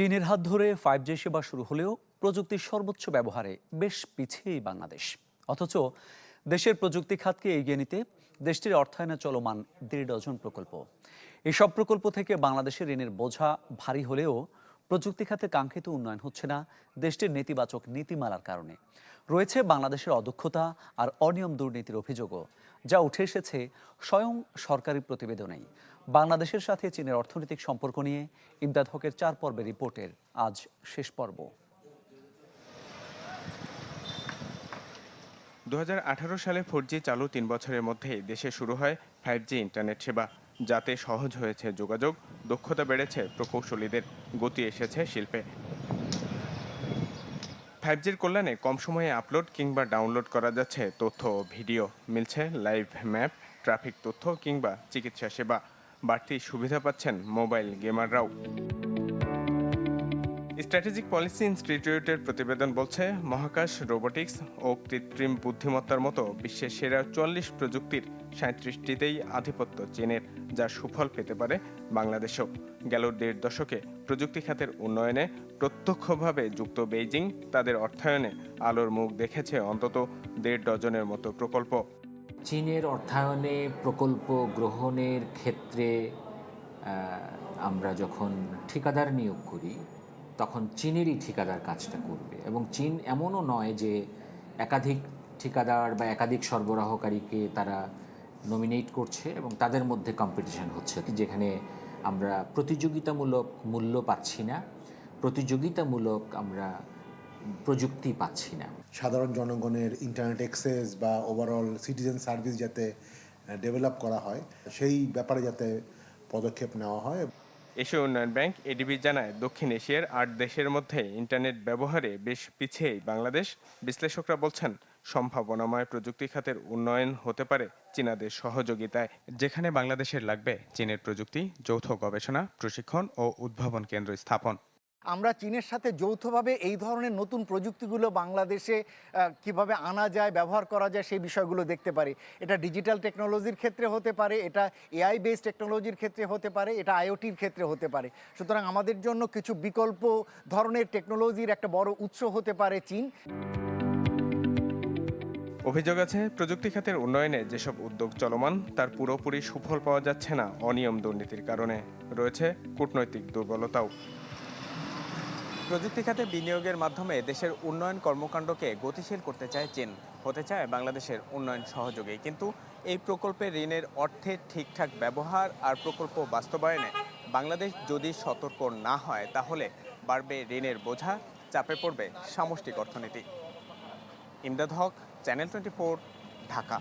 চীনের হাত ধরে ফাইভ জি সেবা শুরু হলেও প্রযুক্তির সর্বোচ্চ ব্যবহারে বেশ পিছিয়েই বাংলাদেশ। অথচ দেশের প্রযুক্তি খাতকে এগিয়ে নিতে দেশটির অর্থায়নে চলমান দেড় ডজন প্রকল্প। এসব প্রকল্প থেকে বাংলাদেশের ঋণের বোঝা ভারী হলেও প্রযুক্তি খাতে কাঙ্ক্ষিত উন্নয়ন হচ্ছে না, দেশটির নেতিবাচক নীতিমালার কারণে। রয়েছে বাংলাদেশের অদক্ষতা আর অনিয়ম দুর্নীতির অভিযোগও, যা উঠে এসেছে স্বয়ং সরকারি প্রতিবেদনেই। বাংলাদেশের সাথে চীনের অর্থনৈতিক সম্পর্ক নিয়ে ইমদাদ হকের চার পর্বের রিপোর্টের আজ শেষ পর্ব। দু হাজার আঠারো সালে ফোর চালু তিন বছরের মধ্যেই দেশে শুরু হয় ফাইভ জি ইন্টারনেট সেবা। যাতে সহজ হয়েছে যোগাযোগ, দক্ষতা বেড়েছে, প্রকৌশলীদের গতি এসেছে শিল্পে। ফাইভ জির কল্যাণে কম সময়ে আপলোড কিংবা ডাউনলোড করা যাচ্ছে তথ্য ও ভিডিও। মিলছে লাইভ ম্যাপ ট্রাফিক তথ্য কিংবা চিকিৎসা সেবা। বাড়তি সুবিধা পাচ্ছেন মোবাইল গেমাররাও স্ট্র্যাটেজিক পলিসি ইনস্টিটিউটের প্রতিবেদন বলছে, মহাকাশ, রোবোটিক্স ও কৃত্রিম বুদ্ধিমত্তার মতো বিশ্বের সেরা চুয়াল্লিশ প্রযুক্তির সাঁত্রিশটিতেই আধিপত্য চীনের যা সুফল পেতে পারে বাংলাদেশও। গেল দেড় দশকে প্রযুক্তি খাতের উন্নয়নে প্রত্যক্ষভাবে যুক্ত বেইজিং তাদের অর্থায়নে আলোর মুখ দেখেছে অন্তত দেড় ডজনের মতো প্রকল্প। চীনের অর্থায়নে, প্রকল্প গ্রহণের ক্ষেত্রে আমরা যখন ঠিকাদার নিয়োগ করি তখন চীনেরই ঠিকাদার কাজটা করবে। এবং চীন এমনও নয় যে একাধিক ঠিকাদার বা একাধিক সরবরাহকারীকে তারা নমিনেট করছে এবং তাদের মধ্যে কম্পিটিশন হচ্ছে, যেখানে আমরা প্রতিযোগিতামূলক মূল্য পাচ্ছি না, প্রতিযোগিতামূলক আমরা প্রযুক্তি পাচ্ছি না। সাধারণ জনগণের ইন্টারনেট অ্যাক্সেস বা ওভারঅল সিটিজেন সার্ভিস যাতে ডেভেলপ করা হয়, সেই ব্যাপারে যাতে পদক্ষেপ নেওয়া হয়। এশীয় উন্নয়ন ব্যাংক, এডিবি জানায়, দক্ষিণ এশিয়ার আট দেশের মধ্যে ইন্টারনেট ব্যবহারে বেশ পিছিয়েই বাংলাদেশ। বিশ্লেষকরা বলছেন, সম্ভাবনাময় প্রযুক্তি খাতের উন্নয়ন হতে পারে চীনাদের সহযোগিতায়, যেখানে বাংলাদেশের লাগবে চীনের প্রযুক্তি, যৌথ গবেষণা, প্রশিক্ষণ ও উদ্ভাবন কেন্দ্র স্থাপন। আমরা চীনের সাথে যৌথভাবে এই ধরনের নতুন প্রযুক্তিগুলো বাংলাদেশে কীভাবে আনা যায়, ব্যবহার করা যায় সেই বিষয়গুলো দেখতে পারি। এটা ডিজিটাল টেকনোলজির ক্ষেত্রে হতে পারে, এটা এআই বেসড টেকনোলজির ক্ষেত্রে হতে পারে, এটা আইওটির ক্ষেত্রে হতে পারে। সুতরাং আমাদের জন্য কিছু বিকল্প ধরনের টেকনোলজির একটা বড় উৎস হতে পারে চীন। অভিযোগ আছে, প্রযুক্তি খাতের উন্নয়নে যেসব উদ্যোগ চলমান, তার পুরোপুরি সুফল পাওয়া যাচ্ছে না অনিয়ম দুর্নীতির কারণে। রয়েছে কূটনৈতিক দুর্বলতাও। প্রযুক্তি খাতে বিনিয়োগের মাধ্যমে দেশের উন্নয়ন কর্মকাণ্ডকে গতিশীল করতে চায় চীন। হতে চায় বাংলাদেশের উন্নয়ন সহযোগী। কিন্তু এই প্রকল্পে ঋণের অর্থের ঠিকঠাক ব্যবহার আর প্রকল্প বাস্তবায়নে বাংলাদেশ যদি সতর্ক না হয়, তাহলে বাড়বে ঋণের বোঝা, চাপে পড়বে সামষ্টিক অর্থনীতি। Imdad Haque, channel twenty Dhaka.